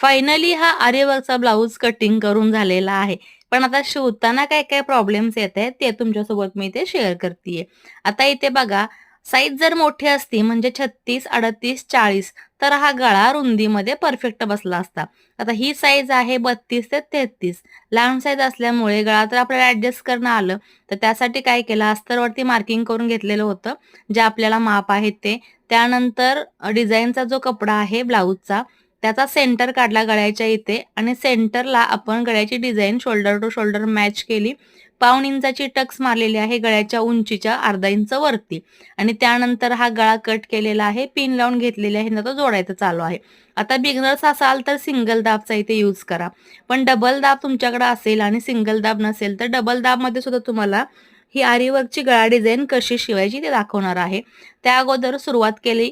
Finally हा आर्यवर्कचा blouse cutting करून झालेला आहे. पण आता शिवताना काय काय प्रॉब्लेम्स येत आहेत ते तुमच्यासोबत मी इथे शेअर करते आता इथे बघा साईज जर मोठी असती म्हणजे 36, 38, 40 तर हा गळा रुंदीमध्ये परफेक्ट बसला असता. आता ही साईज आहे 32 ते 33. लहान साईज असल्यामुळे गळा तर आपल्याला ॲडजस्ट करणं आलं. तर त्यासाठी काय केलं अस्तरवरती मार्किंग करून घेतलेलं होतं. जे आपल्याला माप आहेत ते. त्यानंतर डिझाईनचा जो कपडा आहे ब्लाऊजचा त्याचा सेंटर काढला गळ्याच्या इथे आणि सेंटरला आपण गळ्याची design shoulder to shoulder match केली. पाऊण इंचाची टक्स मारलेली आहे गळ्याच्या उंचीच्या अर्धा इंच वरती आणि त्यानंतर हा गळा कट केलेला आहे. पिन लावून घेतलेली आहे. तो जोडायचा चालू आहे. आता बिगनर्स असाल तर सिंगल दाबचा इथे यूज करा. पण डबल दाब तुमच्याकडे असेल आणि सिंगल दाब नसेल तर डबल दाबमध्ये सुद्धा तुम्हाला ही आरीवर्कची गळा डिझाईन कशी शिवायची ते दाखवणार आहे. त्या अगोदर सुरुवात केली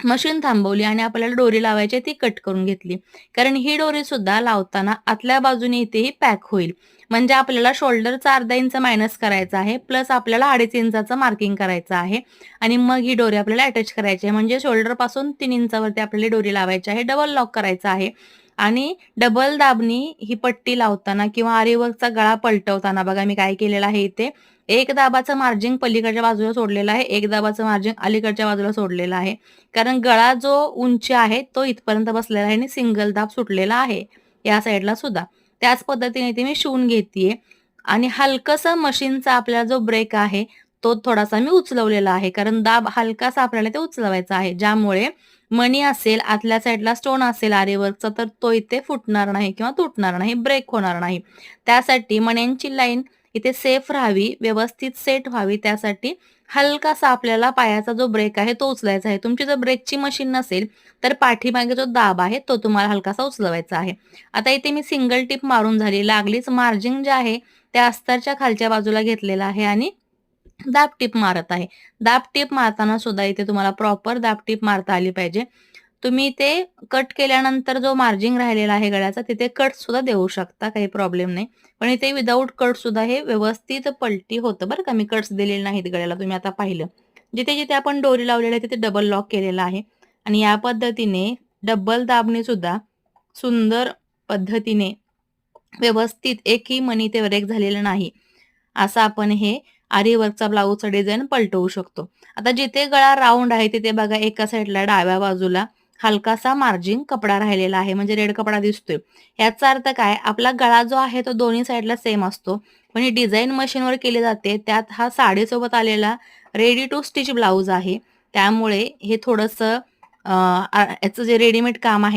मशीन थांबवली आणि आपल्याला डोरी लावायची ती कट करून घेतली. कारण ही डोरी सुद्धा लावताना आतल्या बाजूने इथेही पॅक होईल. म्हणजे आपल्याला शोल्डरचा अर्धा इंच मायनस करायचा आहे प्लस आपल्याला अडीच इंचाचं मार्किंग करायचं आहे आणि मग ही डोरी आपल्याला अटॅच करायची आहे म्हणजे शोल्डरपासून तीन इंचावरती आपल्याला डोरी लावायची आहे डबल लॉक करायचं आहे आणि डबल दाबणी ही पट्टी लावताना किंवा आरीवर्कचा गळा पलटवताना बघा मी काय केलेलं आहे इथे. एक दाबाचं मार्जिन पलीकडच्या बाजूला सोडलेलं आहे एक दाबाचं मार्जिन अलीकडच्या बाजूला सोडलेलं आहे. कारण गळा जो उंची आहे तो इथपर्यंत बसलेला आहे आणि सिंगल दाब सुटलेला आहे या साईडला सुद्धा. त्याच पद्धतीने इथे मी शिवून घेते आणि हलकसं मशीनचा आपला जो ब्रेक आहे तो थोडासा मी उचलवलेला आहे. कारण दाब हलकासा आपल्याला ते उचलवायचा आहे. ज्यामुळे मणी असेल आतल्या साईडला स्टोन असेल आरेवर्कचा तर तो इथे फुटणार नाही किंवा तुटणार नाही ब्रेक होणार नाही. त्यासाठी मण्यांची लाईन इथे सेफ राहावी व्यवस्थित सेट व्हावी. त्यासाठी हलकासा आपल्याला पायाचा जो ब्रेक आहे तो उचलायचा आहे. तुमची जर ब्रेकची मशीन नसेल तर पाठीमागे जो दाब आहे तो तुम्हाला हलकासा उचलवायचा आहे. आता इथे मी सिंगल टिप मारून झाली. लागलीच मार्जिंग जे आहे त्या अस्तरच्या खालच्या बाजूला घेतलेला आहे आणि दाब टीप मारत आहे. दाब टीप मारताना सुद्धा इथे तुम्हाला प्रॉपर दाब टीप मारता आली पाहिजे. तुम्ही ते कट केल्यानंतर जो मार्जिंग राहिलेला आहे गळ्याचा तिथे कट सुद्धा देऊ शकता काही प्रॉब्लेम नाही. पण इथे विदाऊट कट सुद्धा हे व्यवस्थित पलटी होतं बरं का. मी कट्स दिलेले नाहीत गळ्याला तुम्ही आता पाहिलं. जिथे जिथे आपण डोरी लावलेली आहे तिथे डबल लॉक केलेला आहे. आणि या पद्धतीने डबल दाबणे सुद्धा सुंदर पद्धतीने व्यवस्थित एकही मनी ते ब्रेक झालेलं नाही. असं आपण हे आरीवर्कचा ब्लाऊजचा डिझाईन पलटवू शकतो. आता जिथे गळा राऊंड आहे तिथे बघा एका साईडला डाव्या बाजूला हलकासा मार्जिन कपडा राहिलेला आहे. म्हणजे रेड कपडा दिसतोय. याचा अर्थ काय? आपला गळा जो आहे तो दोन्ही साईडला सेम असतो. पण ही डिझाईन मशीनवर केली जाते. त्यात हा साडीसोबत आलेला रेडी टू स्टिच ब्लाऊज आहे. त्यामुळे हे थोडंसं याचं जे रेडीमेड काम आहे